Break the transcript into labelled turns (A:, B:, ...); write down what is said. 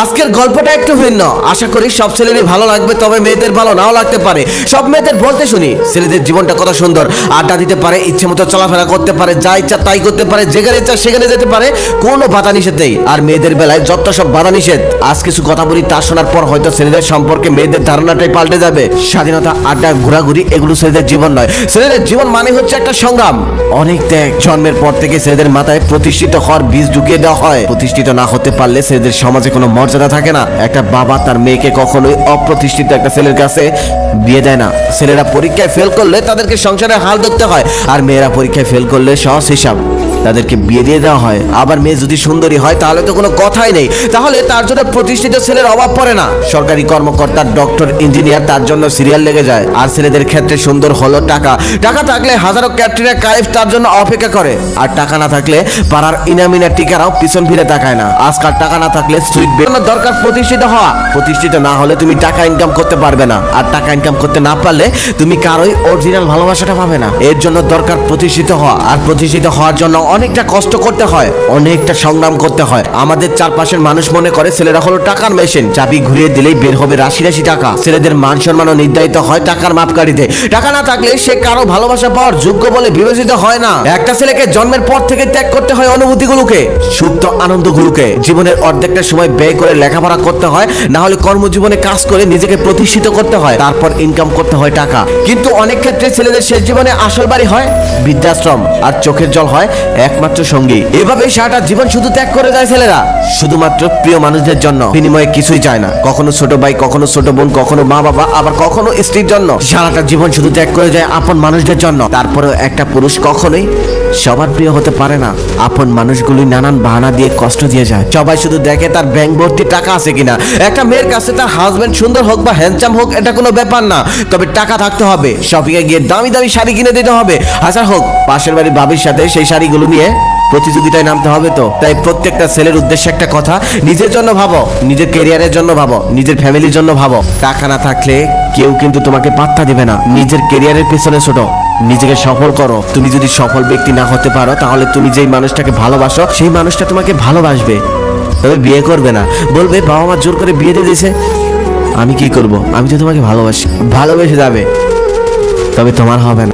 A: আজকের গল্পটা একটু ভিন্ন। আশা করি সব ছেলেরই ভালো লাগবে, তবে মেয়েদের ভালো নাও লাগতে পারে। সব মেয়েদের বলতে শুনি, ছেলেদের জীবনটা কত সুন্দর। আড্ডা দিতে পারে, ইচ্ছে মতো চলাফেরা করতে পারে, যা ইচ্ছা তাই করতে পারে, যেখানে ইচ্ছা সেখানে যেতে পারে, কোনো বাধা নিষেধ নেই। আর মেয়েদের বেলায় যত সব বাধা নিষেধ, আজ কিছু কথা বলি, তা শোনার পর হয়তো ছেলেদের সম্পর্কে মেয়েদের ধারণাটাই পাল্টে যাবে। স্বাধীনতা, আড্ডা, ঘোরাঘুরি, এগুলো ছেলেদের জীবন নয়। ছেলেদের জীবন মানে হচ্ছে একটা সংগ্রাম। অনেক ত্যাগ, জন্মের পর থেকে ছেলেদের মাথায় প্রতিষ্ঠিত হওয়ার বীজ ঢুকিয়ে দেওয়া হয়। প্রতিষ্ঠিত না হতে পারলে ছেলেদের সমাজে কোনো মর্যাদা থাকে না। একটা বাবা তার মেয়েকে কখনোই অপ্রতিষ্ঠিত একটা ছেলের কাছে বিয়ে দেয় না। ছেলেরা পরীক্ষায় ফেল করলে তাদেরকে সংসারে হাল ধরতে হয়। আর মেয়েরা পরীক্ষায় ফেল করলে সহজ হিসাব। তাদেরকে বিয়ে দিয়ে দেওয়া হয়। আবার মেয়ে যদি সুন্দরী হয়, তাহলে তো কোনো কথাই নেই। তাহলে তার জন্য প্রতিষ্ঠিত ছেলের অভাব পড়ে না। সরকারি কর্মকর্তা, ডক্টর, ইঞ্জিনিয়ার, তার জন্য সিরিয়াল লেগে যায়। আর ছেলেদের ক্ষেত্রে সুন্দর হলো টাকা। টাকা থাকলে হাজারো ক্যাটরিনা কাইফ তার জন্য অপেক্ষা করে। আর টাকা না থাকলে পাড়ার ইনামিনা টিকারাও পিছন ফিরে তাকায় না। আজকাল টাকা না থাকলে সুইট বেরোনোর দরকার প্রতিষ্ঠিত হওয়া। প্রতিষ্ঠিত না হলে তুমি টাকা ইনকাম করতে পারবে না। আর টাকা ইনকাম করতে না পারলে তুমি কারোই অরিজিনাল ভালোবাসাটা পাবে না। এর জন্য দরকার প্রতিষ্ঠিত হওয়া। আর প্রতিষ্ঠিত হওয়ার জন্য অনেকটা কষ্ট করতে হয়, অনেকটা সংগ্রাম করতে হয়। আমাদের চারপাশের মানুষ মনে করে, ছেলেরা হলো টাকার মেশিন। চাবি ঘুরিয়ে দিলেই বের হবে রাশি রাশি টাকা। ছেলেদের মান সম্মানও নির্ধারিত হয় টাকার মাপকাঠিতে। টাকা না থাকলে সে কারও ভালোবাসা পাওয়ার যোগ্য বলে বিবেচিত হয় না। একটা ছেলেকে জন্মের পর থেকে ত্যাগ করতে হয় অনুভূতিগুলোকে, সুপ্ত আনন্দগুলোকে। জীবনের অর্ধেকটা সময় ব্যয় করে লেখাপড়া করতে হয়, না হলে কর্মজীবনে কাজ করে নিজেকে প্রতিষ্ঠিত করতে হয়, তারপর ইনকাম করতে হয় টাকা। কিন্তু অনেক ক্ষেত্রে ছেলেদের শেষ জীবনে আসল বাড়ি হয় বৃদ্ধাশ্রম, আর চোখের জল হয় একমাত্র সঙ্গী। এভাবেই সারাটা জীবন শুধু ত্যাগ করে যায় ছেলেরা। শুধুমাত্র প্রিয় মানুষদের জন্য। বিনিময়ে কিছুই চায় না। কখনো ছোট ভাই, কখনো ছোট বোন, কখনো মা বাবা, আবার কখনো স্ত্রীর জন্য। সারাটা জীবন শুধু ত্যাগ করে যায় আপন মানুষদের জন্য। তারপরেও একটা পুরুষ কখনোই সবার প্রিয় হতে পারে না। আপন মানুষগুলি নানান বাহানা দিয়ে কষ্ট দিয়ে যায়। সবাই শুধু দেখে তার ব্যাংক ভর্তি টাকা আছে কিনা। একটা মেয়ের কাছে তার হাজবেন্ড সুন্দর হোক বা হ্যান্ডসাম হোক, এটা কোনো ব্যাপার না। তবে টাকা থাকতে হবে। শপিং এ গিয়ে দামি দামি শাড়ি কিনে দিতে হবে। হাজার হোক, পাশের বাড়ির বাবির সাথে সেই শাড়িগুলো নিয়ে প্রতিযোগিতায় নামতে হবে তো। তাই প্রত্যেকটা ছেলের উদ্দেশ্যে একটা কথা, নিজের জন্য ভাবো, নিজের কেরিয়ারের জন্য ভাবো, নিজের ফ্যামিলির জন্য ভাবো। টাকা না থাকলে কেউ কিন্তু তোমাকে পাত্তা দিবে না। নিজের কেরিয়ারের পেছনে ছোট। নিজেকে সফল করো। তুমি যদি সফল ব্যক্তি না হতে পারো, তাহলে তুমি যেই মানুষটাকে ভালোবাসো, সেই মানুষটা তোমাকে ভালোবাসবে। তবে বিয়ে করবে না। বলবে, বাবা মা জোর করে বিয়ে দিয়ে দিয়েছে। আমি কি করব? আমি তো তোমাকে ভালোবাসি। ভালোবেসে যাবে। তবে তোমার হবে না।